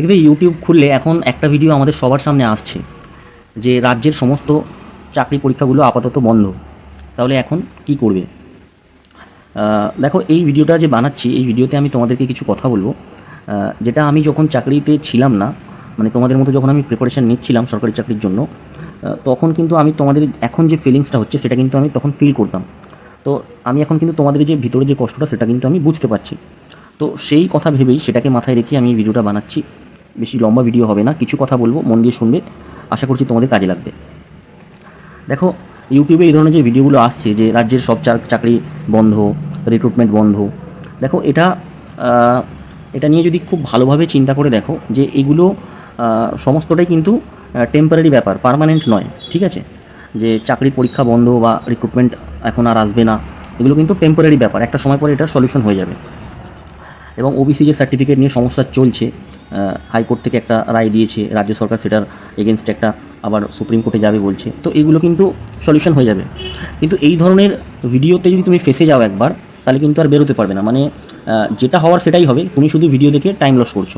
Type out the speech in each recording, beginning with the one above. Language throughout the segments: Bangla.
দেখবে ইউটিউব খুললে এখন একটা ভিডিও আমাদের সবার সামনে আসছে, যে রাজ্যের সমস্ত চাকরি পরীক্ষাগুলো আপাতত বন্ধ। তাহলে এখন কি করবে? দেখো, এই ভিডিওটা যে বানাচ্ছি, এই ভিডিওতে আমি তোমাদেরকে কিছু কথা বলব। যেটা আমি যখন চাকরিতে ছিলাম না মানে তোমাদের মতো যখন আমি প্রিপারেশান নিচ্ছিলাম সরকারি চাকরির জন্য তখন কিন্তু আমি তোমাদের এখন যে ফিলিংসটা হচ্ছে, সেটা কিন্তু আমি তখন ফিল করতাম। তো আমি এখন কিন্তু তোমাদের যে ভিতরে যে কষ্টটা, সেটা কিন্তু আমি বুঝতে পারছি। তো সেই কথা ভেবেই সেটাকে মাথায় রেখে আমি ভিডিওটা বানাচ্ছি। বেশি লম্বা ভিডিও হবে না, কিছু কথা বলব, মন দিয়ে শুনবে। আশা করছি তোমাদের কাজে লাগবে। দেখো ইউটিউবে এই ধরনের যে ভিডিওগুলো আসছে, যে রাজ্যের সব চাক- চাকরি বন্ধ রিক্রুটমেন্ট বন্ধ, দেখো এটা এটা নিয়ে যদি খুব ভালোভাবে চিন্তা করে দেখো, যে এগুলো সমস্তটাই কিন্তু টেম্পারারি ব্যাপার পার্মানেন্ট নয়, ঠিক আছে? যে চাকরি পরীক্ষা বন্ধ বা রিক্রুটমেন্ট এখন আর আসবে না, এগুলো কিন্তু টেম্পোরারি ব্যাপার, একটা সময় পরে এটা সলিউশন হয়ে যাবে। এবং ওবিসি যে সার্টিফিকেট নিয়ে সমস্যা চলছে হাইকোর্ট থেকে একটা রায় দিয়েছে, রাজ্য সরকার সেটার এগেনস্টে একটা আবার সুপ্রিম কোর্টে যাবে বলছে। তো এগুলো কিন্তু সলিউশন হয়ে যাবে। কিন্তু এই ধরনের ভিডিওতে যদি তুমি ফেসে যাও একবার, তাহলে কিন্তু আর বেরোতে পারবে না। মানে যেটা হওয়ার সেটাই হবে। তুমি শুধু ভিডিও দেখে টাইম লস করছ।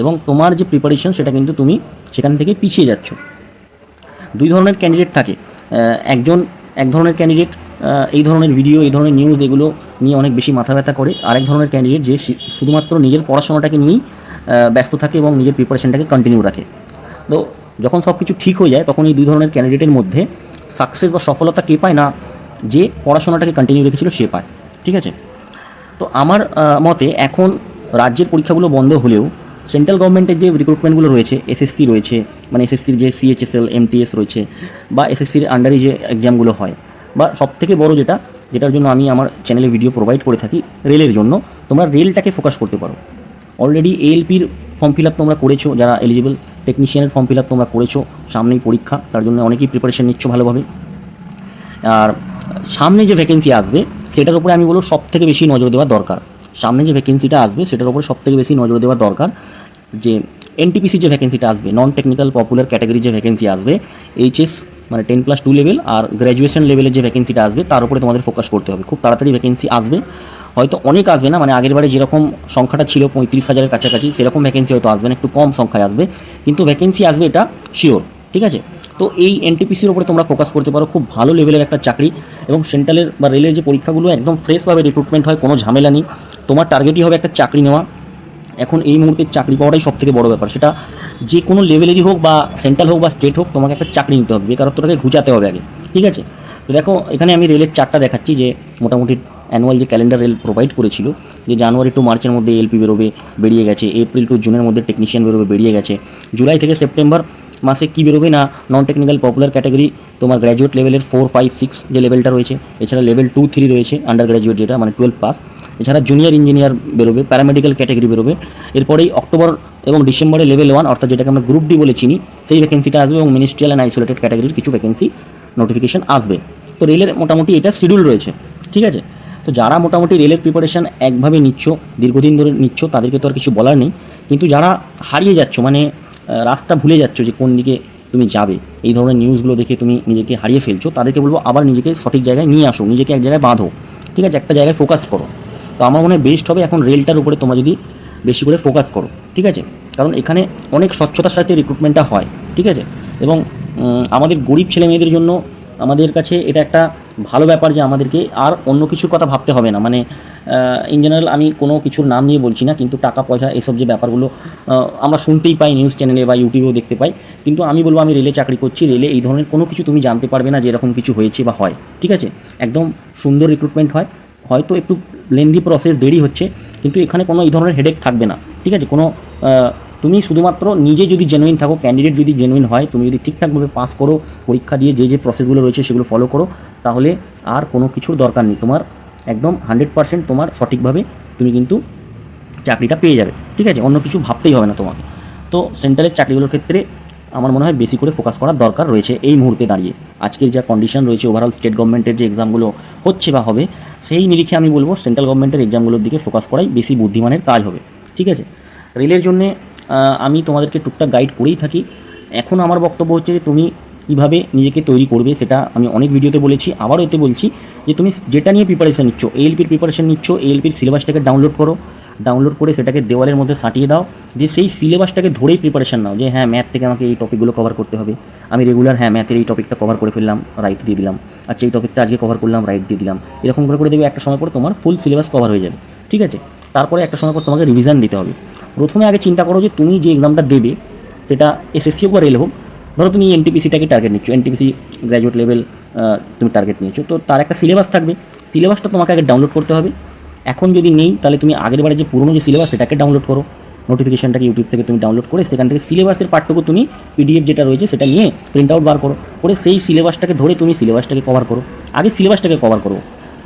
এবং তোমার যে প্রিপারেশন সেটা কিন্তু তুমি সেখান থেকে পিছিয়ে যাচ্ছ। দুই ধরনের ক্যান্ডিডেট থাকে। একজন, এক ধরনের ক্যান্ডিডেট এই ধরনের ভিডিও এই ধরনের নিউজ এগুলো নিয়ে অনেক বেশি মাথা ব্যথা করে। আরেক ধরনের ক্যান্ডিডেট যে শুধুমাত্র নিজের পড়াশোনাটাকে নিয়েই ব্যস্ত থাকে এবং নিজের প্রিপারেশনটাকে কন্টিনিউ রাখে। তো যখন সব কিছু ঠিক হয়ে যায়, তখন এই দুই ধরনের ক্যান্ডিডেটের মধ্যে সাকসেস বা সফলতা কে পায় না, যে পড়াশোনাটাকে কন্টিনিউ রেখেছিল সে পায়। ঠিক আছে? তো আমার মতে এখন রাজ্যের পরীক্ষাগুলো বন্ধ হলেও সেন্ট্রাল গভর্নমেন্টের যে রিক্রুটমেন্টগুলো রয়েছে এসএসসি রয়েছে মানে এসএসসির যে সিএইচএসএল এমটিএস রয়েছে, বা এসএসসির আন্ডারে যে এক্সামগুলো হয়, বা সব থেকে বড় যেটা, যেটার জন্য আমি আমার চ্যানেলে ভিডিও প্রোভাইড করে থাকি রেলের জন্য, তোমরা রেলটাকে ফোকাস করতে পারো। অলরেডি এএলপির ফর্ম ফিল আপ তোমরা করেছ, যারা এলিজিবল টেকনিশিয়ানের ফর্ম ফিল আপ তোমরা করেছ, সামনেই পরীক্ষা, তার জন্য অনেকেই প্রিপারেশন নিচ্ছ ভালোভাবে। আর সামনে যে ভ্যাকেন্সি আসবে, সেটার উপরে আমি বলব সব থেকে বেশি নজর দেওয়া দরকার। সামনে যে ভ্যাকেন্সিটা আসবে, সেটার উপরে সব থেকে বেশি নজর দেওয়া দরকার যে এনটিপিসি যে ভ্যাকেন্সিটা আসবে নন টেকনিক্যাল পপুলার ক্যাটাগরি যে ভ্যাকেন্সি আসবে এইচএস মানে টেন প্লাস টু লেভেল আর গ্র্যাজুয়েশন লেভেলের যে ভ্যাকেন্সিটা আসবে, তার উপরে তোমাদের ফোকাস করতে হবে। খুব তাড়াতাড়ি ভ্যাকেন্সি আসবে। হয়তো অনেক আসবে না মানে আগের বারে যেরকম সংখ্যাটা ছিল পঁয়ত্রিশ হাজারের কাছাকাছি, সেরকম ভ্যাকেন্সি হয়তো আসবে না, একটু কম সংখ্যায় আসবে, কিন্তু ভ্যাকেন্সি আসবে এটা শিওর ঠিক আছে? তো এই এনটিপিসির উপরে তোমরা ফোকাস করতে পারো, খুব ভালো লেভেলের একটা চাকরি এবং সেন্ট্রালের বা রেলের যে পরীক্ষাগুলো একদম ফ্রেশভাবে রিক্রুটমেন্ট হয়, কোনো ঝামেলা নেই। তোমার টার্গেটই হবে একটা চাকরি নেওয়া। এখন এই মুহূর্তে চাকরি পাওয়াটাই সব থেকে বড় ব্যাপার, সেটা যে কোনো লেভেলেরই হোক বা সেন্ট্রাল হোক বা স্টেট হোক, তোমাকে একটা চাকরি নিতে হবে, বেকারত্বটাকে ঘুচাতে হবে আগে, ঠিক আছে? তো দেখো, এখানে আমি রেলের চারটা দেখাচ্ছি যে মোটামুটি অ্যানুয়াল যে ক্যালেন্ডার রেল প্রোভাইড করেছিল, যে জানুয়ারি টু মার্চের মধ্যে এলপি বেরোবে, বেরিয়ে গেছে এপ্রিল টু জুনের মধ্যে টেকনিশিয়ান বেরোবে, বেরিয়ে গেছে। জুলাই থেকে সেপ্টেম্বর মাসে কী বেরোবে না নন টেকনিক্যাল পপুলার ক্যাটাগরি তোমার গ্র্যাজুয়েট লেভেলের ফোর ফাইভ সিক্স যে লেভেলটা রয়েছে, এছাড়া লেভেল টু থ্রি রয়েছে আন্ডার গ্র্যাজুয়েট যেটা মানে টুয়েলভ পাস এছাড়া জুনিয়র ইঞ্জিনিয়ার বেরোবে প্যারামেডিক্যাল ক্যাটাগরি বেরোবে। এরপরেই অক্টোবর এবং ডিসেম্বরে লেভেল ওয়ান অর্থাৎ যেটাকে আমরা গ্রুপ ডি বলে চিনি, সেই ভ্যাকেন্সিটা আসবে এবং মিনিস্ট্রিয়াল অ্যান্ড আইসোলেটেড ক্যাটাগরির কিছু ভ্যাকেন্সি নোটিফিকেশন আসবে। তো রেলের মোটামুটি এটা শিডিউল রয়েছে, ঠিক আছে? তো যারা মোটামুটি রেলের প্রিপারেশান একভাবে নিচ্ছ, দীর্ঘদিন ধরে নিচ্ছ, তাদেরকে তো আর কিছু বলার নেই। কিন্তু যারা হারিয়ে যাচ্ছ মানে রাস্তা ভুলে যাচ্ছ যে কোন দিকে তুমি যাবে, এই ধরনের নিউজগুলো দেখে তুমি নিজেকে হারিয়ে ফেলছো, তাদেরকে বলব আবার নিজেকে সঠিক জায়গায় নিয়ে আসো, নিজেকে এক জায়গায় বাঁধো। ঠিক আছে? একটা জায়গায় ফোকাস করো। তো আমার মনে হয় বেস্ট হবে এখন রেলটার উপরে তোমরা যদি বেশি করে ফোকাস করো। ঠিক আছে? কারণ এখানে অনেক স্বচ্ছতার সাথে রিক্রুটমেন্টটা হয়। ঠিক আছে? এবং আমাদের গরিব ছেলে মেয়েদের জন্য আমাদের কাছে এটা একটা ভালো ব্যাপার যে আমাদেরকে আর অন্য কিছুর কথা ভাবতে হবে না। মানে ইন জেনারেল আমি কোনো কিছুর নাম নিয়ে বলছি না, কিন্তু টাকা, পয়সা এসব যে ব্যাপারগুলো আমরা শুনতেই পাই নিউজ চ্যানেলে বা ইউটিউবেও দেখতে পাই। কিন্তু আমি বলব আমি রেলে চাকরি করছি রেলে এই ধরনের কোনো কিছু তুমি জানতে পারবে না যে এরকম কিছু হয়েছে বা হয়। ঠিক আছে? একদম সুন্দর রিক্রুটমেন্ট হয়। হয়তো একটু লেন্দি প্রসেস দেরি হচ্ছে, কিন্তু এখানে কোনো এই ধরনের হেডেক থাকবে না। ঠিক আছে? কোনো তুমি শুধুমাত্র নিজে যদি জেনুইন থাকো ক্যান্ডিডেট যদি জেনুইন হয়, তুমি যদি ঠিকঠাকভাবে পাস করো, পরীক্ষা দিয়ে যে যে প্রসেসগুলো রয়েছে সেগুলো ফলো করো, তাহলে আর কোনো কিছুর দরকার নেই। তোমার একদম হান্ড্রেড পার্সেন্ট তোমার সঠিকভাবে তুমি কিন্তু চাকরিটা পেয়ে যাবে। ঠিক আছে? অন্য কিছু ভাবতেই হবে না তোমাকে। তো সেন্ট্রালের চাকরিগুলোর ক্ষেত্রে আমার মনে হয় বেশি করে ফোকাস করার দরকার রয়েছে এই মুহূর্তে দাঁড়িয়ে। আজকের যা কন্ডিশন রয়েছে ওভারঅল স্টেট গভর্নমেন্টের যে এক্সামগুলো হচ্ছে বা হবে, সেই নিরিখে আমি বলব সেন্ট্রাল গভর্নমেন্টের এক্সামগুলোর দিকে ফোকাস করাই বেশি বুদ্ধিমানের কাজ হবে। ঠিক আছে? রেলের জন্যে আমি তোমাদেরকে টুকটাক গাইড করেই থাকি। এখন আমার বক্তব্য হচ্ছে যে তুমি কীভাবে নিজেকে তৈরি করবে সেটা আমি অনেক ভিডিওতে বলেছি, আবারও এতে বলছি যে তুমি যেটা নিয়ে প্রিপারেশান নিচ্ছ এএলপির প্রিপারেশান নিচ্ছ এএলপির সিলেবাসটাকে ডাউনলোড করো। ডাউনলোড করে সেটাকে দেওয়ালের মধ্যে সাঁটিয়ে দাও, যে সেই সিলেবাসটাকে ধরেই প্রিপারেশান নাও যে হ্যাঁ ম্যাথ থেকে আমাকে এই টপিকগুলো কভার করতে হবে। আমি রেগুলার হ্যাঁ ম্যাথের এই টপিকটা কভার করে ফেললাম রাইট দিয়ে দিলাম। আচ্ছা এই টপিকটা আজকে কভার করলাম রাইট দিয়ে দিলাম। এরকম করে করে দেবে একটা সময় পর তোমার ফুল সিলেবাস কভার হয়ে যাবে, ঠিক আছে? তারপরে একটা সময় পর তোমাকে রিভিশন দিতে হবে। প্রথমে আগে চিন্তা করো যে তুমি যে এক্সামটা দেবে, সেটা এসএসসি হোক বা রেল হোক, ধরো তুমি এনটিপিসিটাকে টার্গেট নিচ্ছ এনটিপিসি গ্র্যাজুয়েট লেভেল তুমি টার্গেট নিয়েছো, তো তার একটা সিলেবাস থাকবে। সিলেবাসটা তোমাকে আগে ডাউনলোড করতে হবে। এখন যদি নেই, তাহলে তুমি আগের বারে যে পুরনো যে সিলেবাস সেটাকে ডাউনলোড করো। নোটিফিকেশনটাকে ইউটিউব থেকে তুমি ডাউনলোড করে, সেখান থেকে সিলেবাসের পার্টটুকু তুমি পিডিএফ যেটা রয়েছে, সেটা নিয়ে প্রিন্ট আউট বার করো। করে সেই সিলেবাসটাকে ধরে তুমি সিলেবাসটাকে কভার করো। আগে সিলেবাসটাকে কভার করো।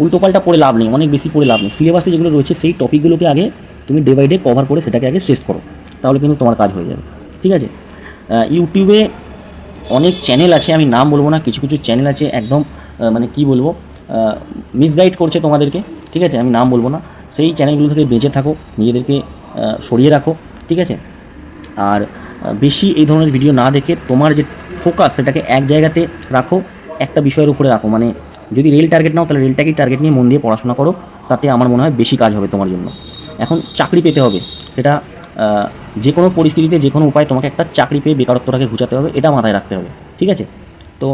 উল্টোপাল্টা পড়ে লাভ নেই, অনেক বেশি পড়ে লাভ নেই। সিলেবাসে যেগুলো রয়েছে, সেই টপিকগুলোকে আগে তুমি ডে বাই ডে কভার করে সেটাকে আগে শেষ করো, তাহলে কিন্তু তোমার কাজ হয়ে যাবে, ঠিক আছে? ইউটিউবে অনেক চ্যানেল আছে, আমি নাম বলব না, কিছু কিছু চ্যানেল আছে, একদম মানে কি বলব মিসগাইড করছে তোমাদেরকে, ঠিক আছে? আমি নাম বলব না, সেই চ্যানেলগুলো থেকে বেঁচে থাকো, নিজেদেরকে সরিয়ে রাখো, ঠিক আছে? আর বেশি এই ধরনের ভিডিও না দেখে তোমার যে ফোকাস সেটাকে এক জায়গাতে রাখো, একটা বিষয়ের উপরে রাখো মানে যদি রেল টার্গেট নাও, তাহলে রেলটাকেই টার্গেট নিয়ে মন দিয়ে পড়াশোনা করো, তাতে আমার মনে হয় বেশি কাজ হবে তোমার জন্য। এখন চাকরি পেতে হবে। সেটা যে কোনো পরিস্থিতিতে যে কোনো উপায় তোমাকে একটা চাকরি পেয়ে বেকারত্বটাকে ঘুচাতে হবে, এটা মাথায় রাখতে হবে, ঠিক আছে? তো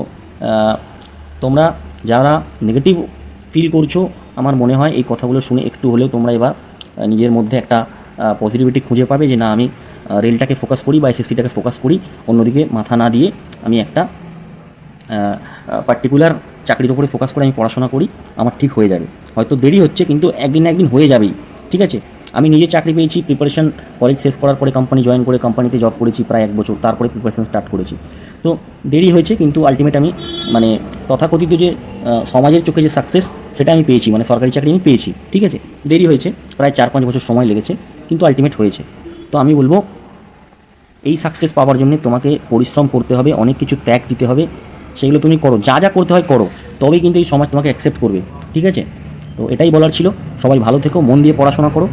তোমরা যারা নেগেটিভ ফিল করছ, আমার মনে হয় এই কথাগুলো শুনে একটু হলেও তোমরা এবার নিজের মধ্যে একটা পজিটিভিটি খুঁজে পাবে যে না, আমি রেলটাকে ফোকাস করি বা এসএসসিটাকে ফোকাস করি, অন্যদিকে মাথা না দিয়ে আমি একটা পার্টিকুলার চাকরির উপরে ফোকাস করে আমি পড়াশোনা করি, আমার ঠিক হয়ে যাবে। হয়তো দেরি হচ্ছে, কিন্তু একদিন একদিন হয়ে যাবেই, ঠিক আছে? আমি নিজে চাকরি পেয়েছি প্রিপারেশন কলেজ শেষ করার পরে কোম্পানি জয়েন করে কোম্পানিতে জব করেছি প্রায় এক বছর, তারপরে প্রিপারেশন স্টার্ট করেছি। তো দেরি হয়েছে কিন্তু আলটিমেট আমি মানে তথাকথিত যে সমাজের চোখে যে সাকসেস সেটা আমি পেয়েছি মানে সরকারি চাকরি আমি পেয়েছি, ঠিক আছে? দেরি হয়েছে, প্রায় চার পাঁচ বছর সময় লেগেছে, কিন্তু আলটিমেট হয়েছে। তো আমি বলব, এই সাকসেস পাওয়ার জন্য তোমাকে পরিশ্রম করতে হবে, অনেক কিছু ত্যাগ দিতে হবে, সেগুলো তুমি করো, যা যা করতে হয় করো, তবেই কিন্তু এই সমাজ তোমাকে অ্যাকসেপ্ট করবে, ঠিক আছে? তো এটাই বলার ছিল, সবাই ভালো থেকো, মন দিয়ে পড়াশোনা করো